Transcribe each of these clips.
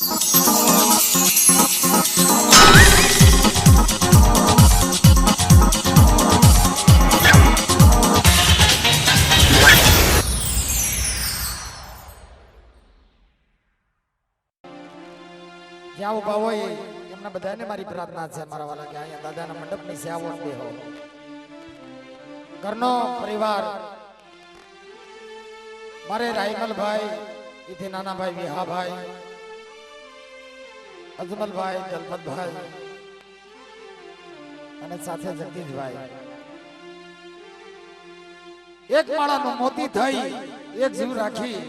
જ્યાં ઊભા હોય, એમને બધાને મારી પ્રાર્થના છે, મારા વાલા, કે અહીંયા દાદાના મંડપની સેવા બેહો ઘરનો પરિવાર, મારે રાયમલભાઈ, એથી નાના ભાઈ વિહાભાઈ અજમલભાઈ દલપતભાઈ અને સાથે જગદીશભાઈ. એક માળાનો મોતી થઈ, એક જીવ રાખી.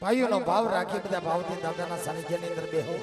ભાઈઓનો ભાવ રાખી, બધા ભાવથી દાદાના સાનિધ્યની અંદર બેહો.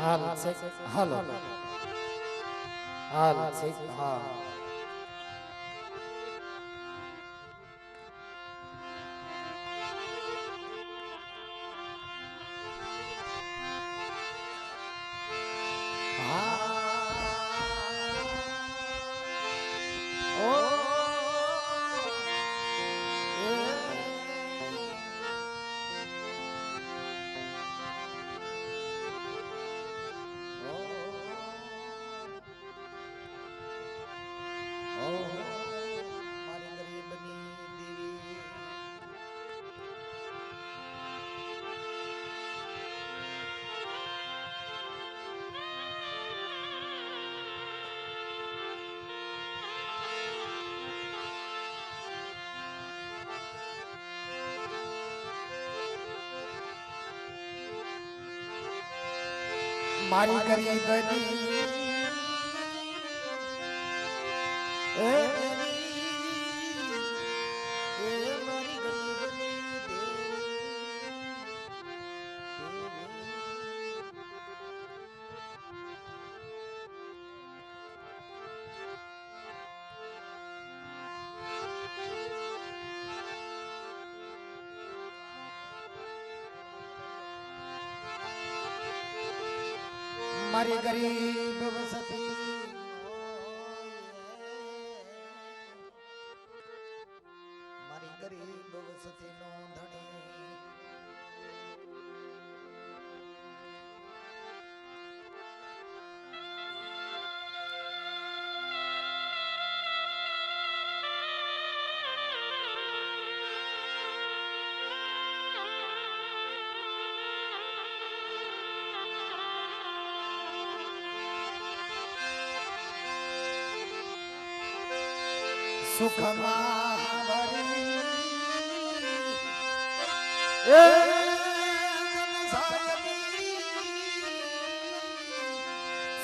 હાલ છે હાલો. હાલ છે હા મારી ગરીબની એ મારી ગરીબ સુખમાં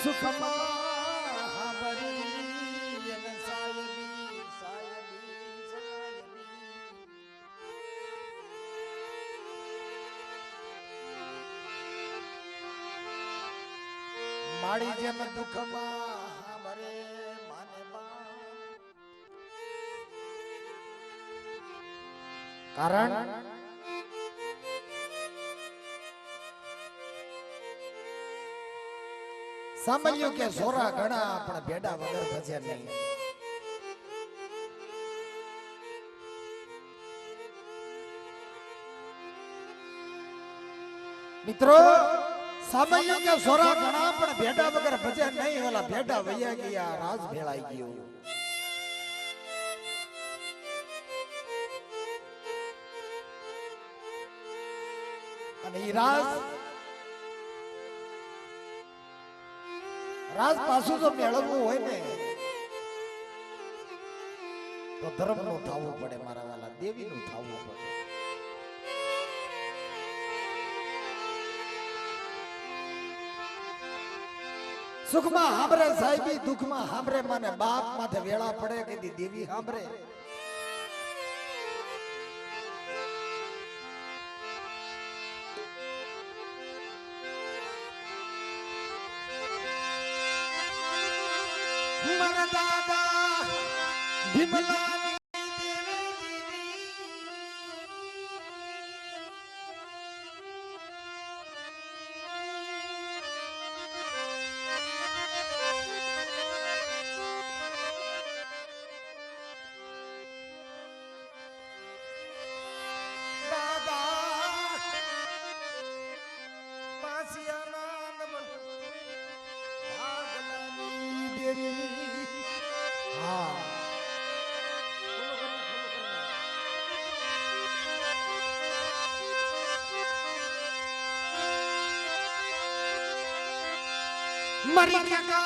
સુખમાં મારી જેમ દુઃખમાં કારણ? સાંભળ્યું કે સોરા ઘણા પણ ભેડા વગર ભજે નહીં. મિત્રો સાંભળ્યું કે સોરા ઘણા પણ ભેડા વગર ભજે નહીં, ઓલા ભેડા વૈયા ગયા રાજ ભેળાઈ ગયું. અને એ રાસ રાસ પાછું જો મેળવવું હોય ને, તો ધર્મનું થવું પડે મારા વાલા દેવી નું થવું પડે. સુખમાં સાહેબી, દુઃખમાં હાંભરે મને બાપ માથે વેળા પડે કે દેવી હાંભરે દાદા ભીમલાની મરી ગયા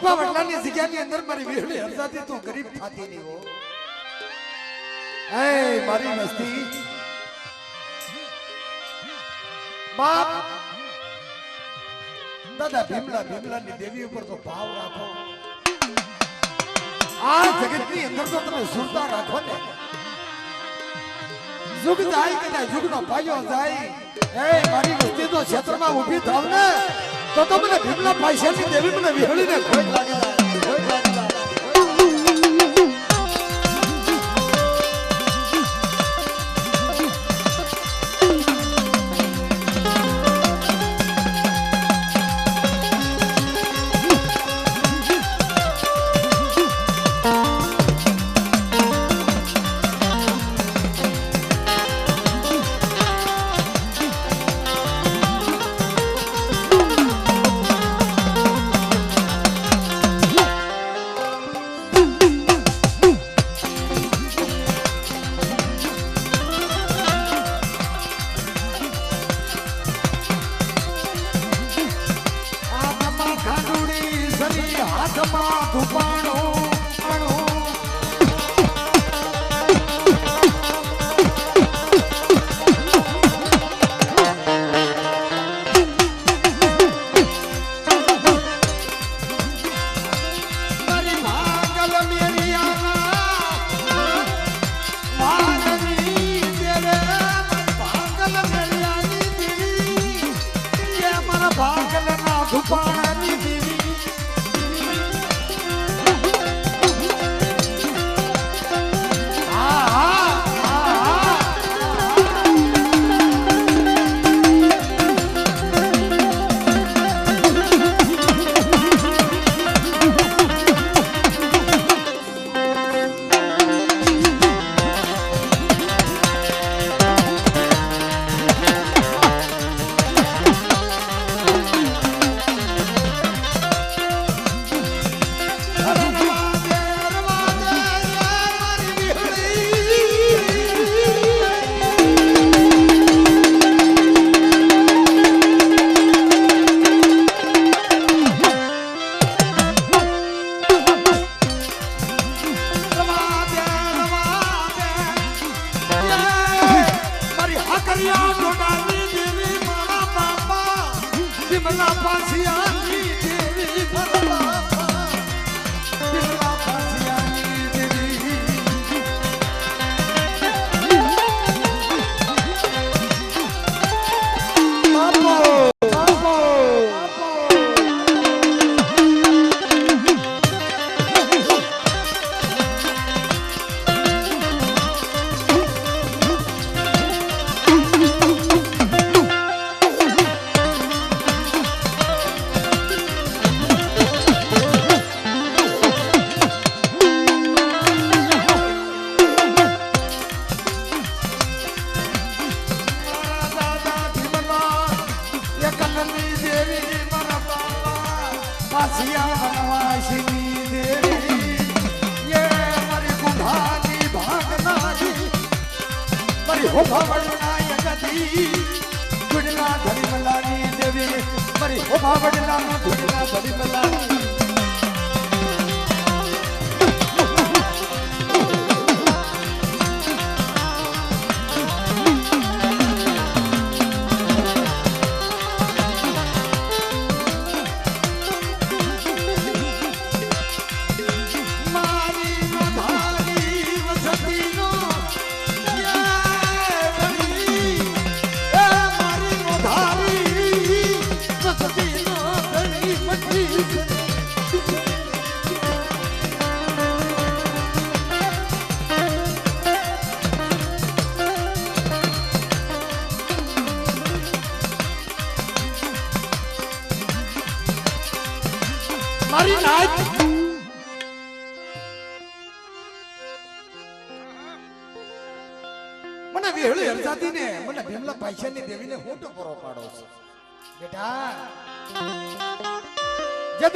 સોફા વડલાની જગ્યાની અંદર મારી વીરડી હરસાથી તું ગરીબ થાતી નહીં હો. એ મારી મસ્તી. બાપ. દાદા ભીમલા ભીમલાની દેવી ઉપર તો ભાવ રાખો. આ જગતની અંદર તો તમે સુરતા રાખો ને. જુગ જાય કે ના યુગનો પાયો જાય. એ મારી વસ્તી તો ક્ષેત્રમાં ઊભી થાવ ને. તો તો મને ભીમલા પૈસાની દેવી મને વિહળીને ખોટ લાગી. જાય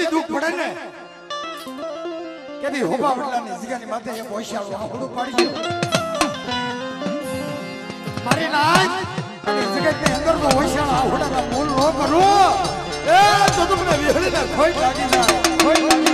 કેદી દુઃખ પડે ને? કેદી હોબા વડલાની જીગાની માથે એ હોશિયાર આંખડું પાડી મારી નાચ અને જગતની અંદર તો હોશિયાર આંખડાના ભૂલ ન કરો. એ, તો તમને વિહળીને ખોઈ લાગી જાય. ખોઈ લાગી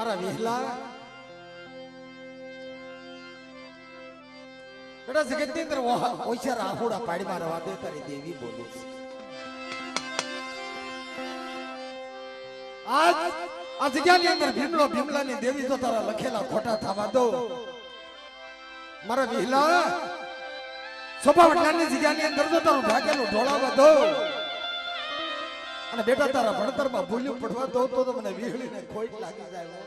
મારા વિહલા બેટા જગતની અંદર ઓછા રાહુડા પાડીમાં રવા દે તારી દેવી બોલું છું આજ આ જગ્યાની અંદર ભીમલો ભીમલાની દેવી તો તારા લખેલા ખોટા થવા દો મારા વિહલા સોપા વડલાની જગ્યાની અંદર તો તારું ભાગેલું ઢોળાવા દો અને બેટા તારા ભણતરમાં ભૂલ્યું પડવા દો તો તો મને વીહળીને ખોઈટ લાગી જાય.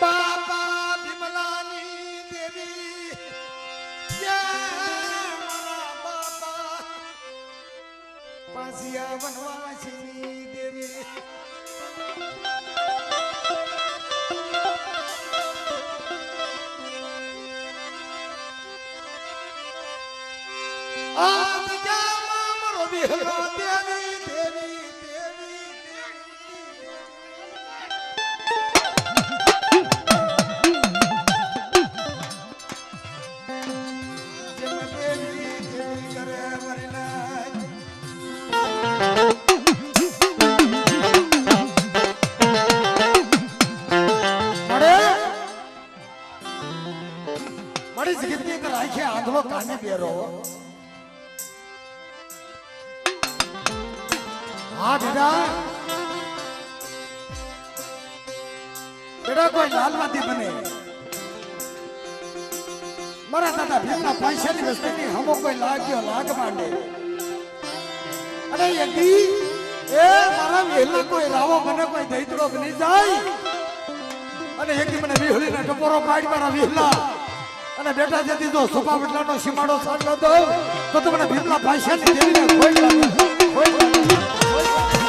બાપા ભીમલાની દેવી મારી જગતની અંદર આંખે આંધળો કાને બેરો? દાદા ભીમના પૈસાની વસ્તુની હમો કોઈ લાગ્યો, લાગ માંડે. અને યદી, એ મારા વેલા કોઈ રાવો મને કોઈ દૈતડો બની જાય. અને એકી મને વિહળીને ટપોરો પાડી મારા વિહલા. અને બેટા જતી જો સુપા બદલાનો સીમાડો સાંડો દો તો તો મને ભીમલા ભાષાની દેવીને ખોટ લાગે. ખોટ લાગે.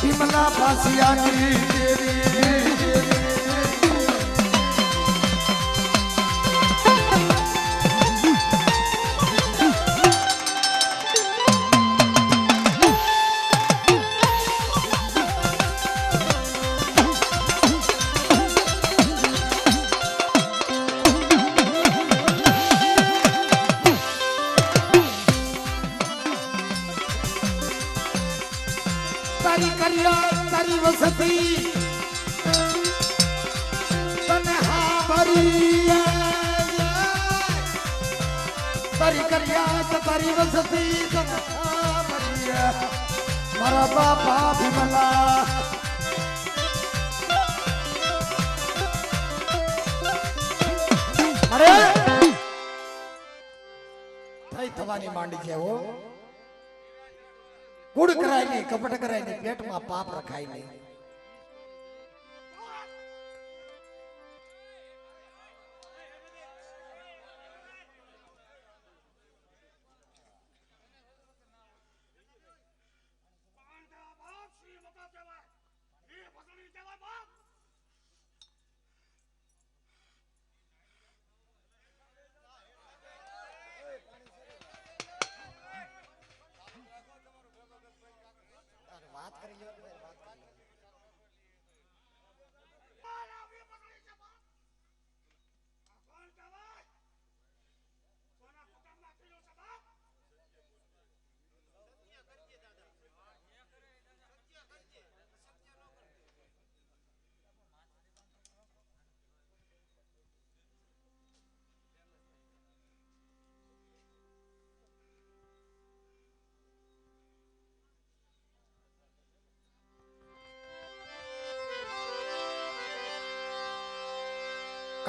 ભીમલા પાસિયાની દેવી. હો કુડ કરાય નહીં કપટ કરાય નહીં પેટમાં પાપ રખાય નહીં.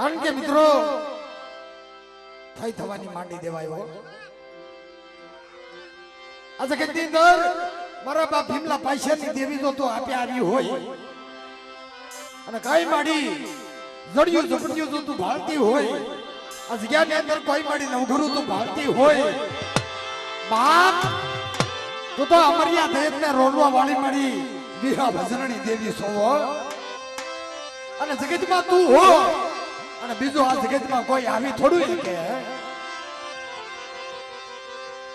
કારણ કે મિત્રો થઈ થવાની માંડી દેવાયો આ જગતની અંદર મારા બાપ ભીમલા પૈસાની દેવી તો તો આપે આવી હોય. અને કઈ માડી જડિયું ઝપડિયું તો તું ભાળતી હોય. આ જગ્યાની અંદર કોઈ માડી નવઘરું તું ભાળતી હોય. બાપ તો તો અમરિયા દહેજને રોડવા વાળી માડી વિહા ભજરણી દેવી સોવો અને જગતમાં તું હો. અને બીજું આ જગતમાં કોઈ આવી થોડું કે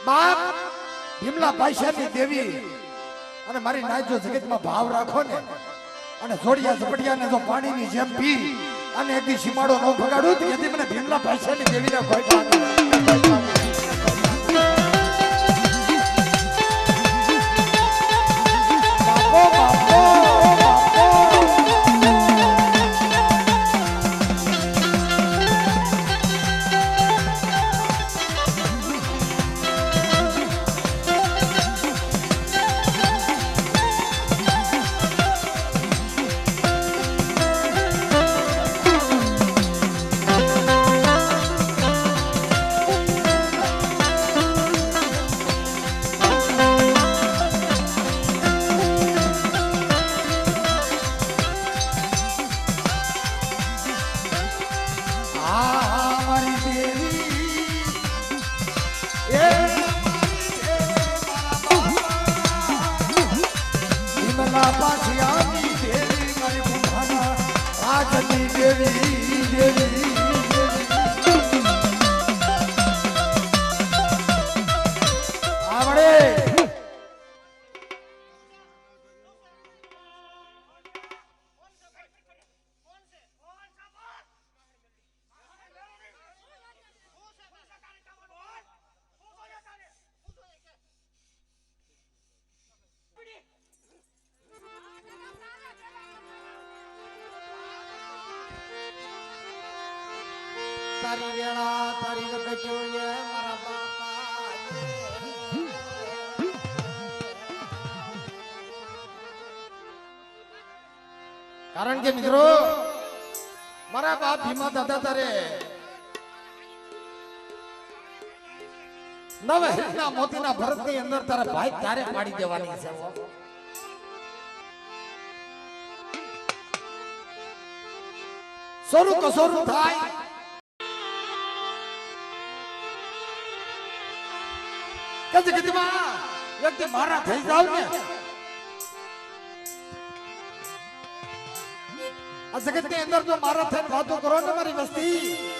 બાપ, ભીમલા પૈસાની દેવી અને મારી નાચ જો જગતમાં ભાવ રાખો ને, અને જોડિયા ઝપડિયાને જો પાણીની જેમ પી અને એક સીમાડો ન ભગાડું એથી મને ભીમલા પૈસાની દેવીના કોઈ ભાગ પાછી આવી દેવી મારી રાજની દેવી દેવી હિતના મોતીના ભરતની અંદર તારા ભાઈ તારે પાડી દેવાની છે? સોનું સોરું કસોરું થાય. મારા થઈ જાવ ને. આ જગતની અંદર જો મારા થઈને વાતો કરો ને મારી વસ્તી.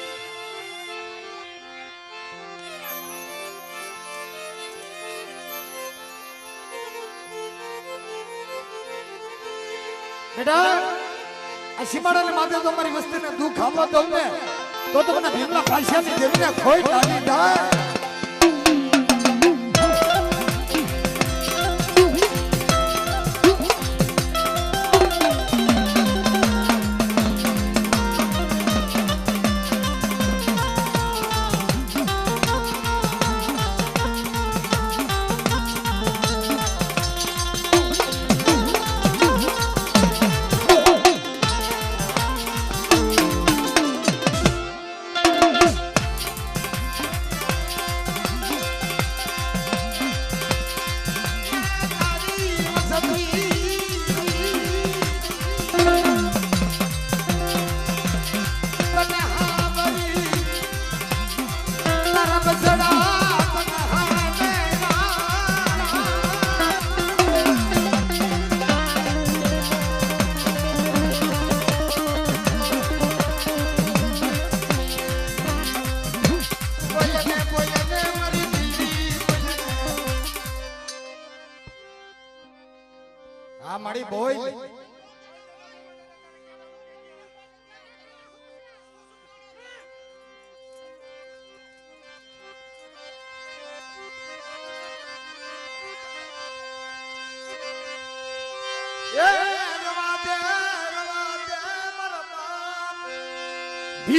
બેટા, આ સીમાડાને માથે તમારી વસ્તીને દુઃખ આપવા દઉં તો તમને મને ભીમલા પાછાની દેવીને ખોઈ લાગી થાય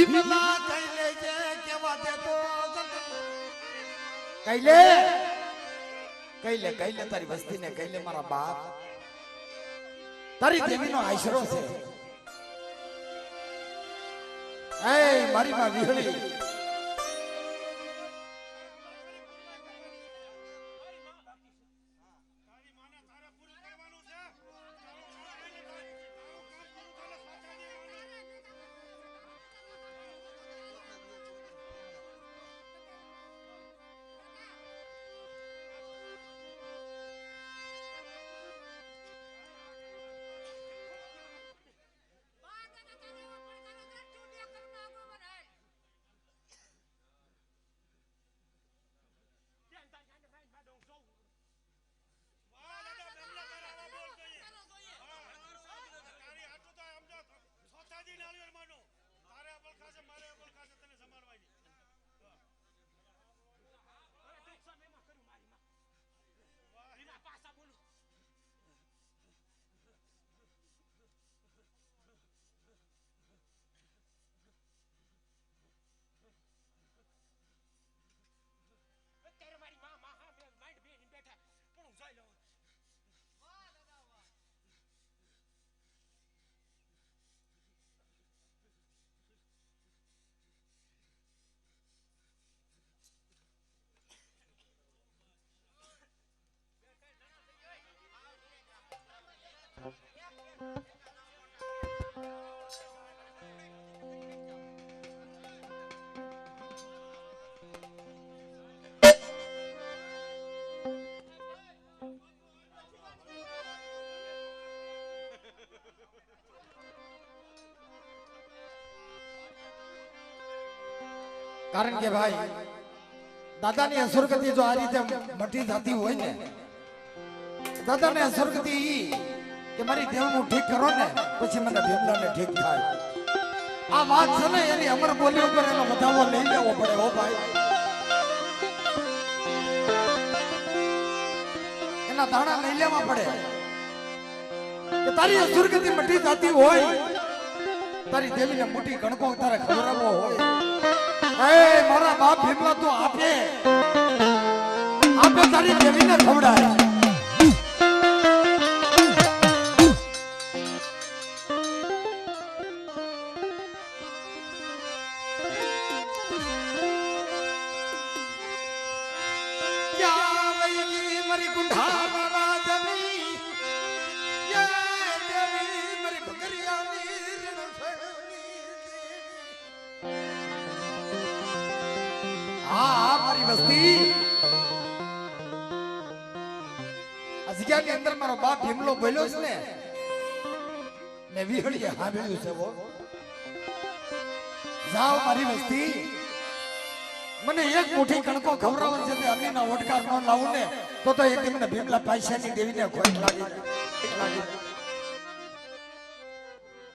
ભીમલા કઈ લેજે કેવા દે તો કઈ લે કઈ લે કઈ લે તારી વસ્તી ને કઈ લે મારા બાપ. તારી દેવીનો આશરો છે. એ, મારી માં વિહળી. કારણ કે ભાઈ દાદાની અસુરગતિ જો આ રીતે મટી જતી હોય ને દાદાની અસુરગતિ કે મારી દેવનું ઠીક કરો ને, પછી મને ભીમલાને ઠીક થાય. આ વાત છે ને, એની અમર બોલી ઉપર એનો વધાવો લઈ લેવો પડે, હો ભાઈ. એના દાણા લઈ લેવા પડે. કે તારી અસુરગતિ મટી જતી હોય, તારી દેવીને મોટી ગણકો તારે ખવડાવવો હોય. એ મારા બાપ ભીમલા, તો આપે. આપે તારી દેવીને ખવડાય. વિહળીએ છે જાઓ મારી વસ્તી. મને એક મોટી કણકો ખવડાવવા છે, તે અમીના ઓટકાર ન લાવું ને, તો તો એક મને ભીમલા પૈસાની દેવીને ખોટ લાગી લાગી.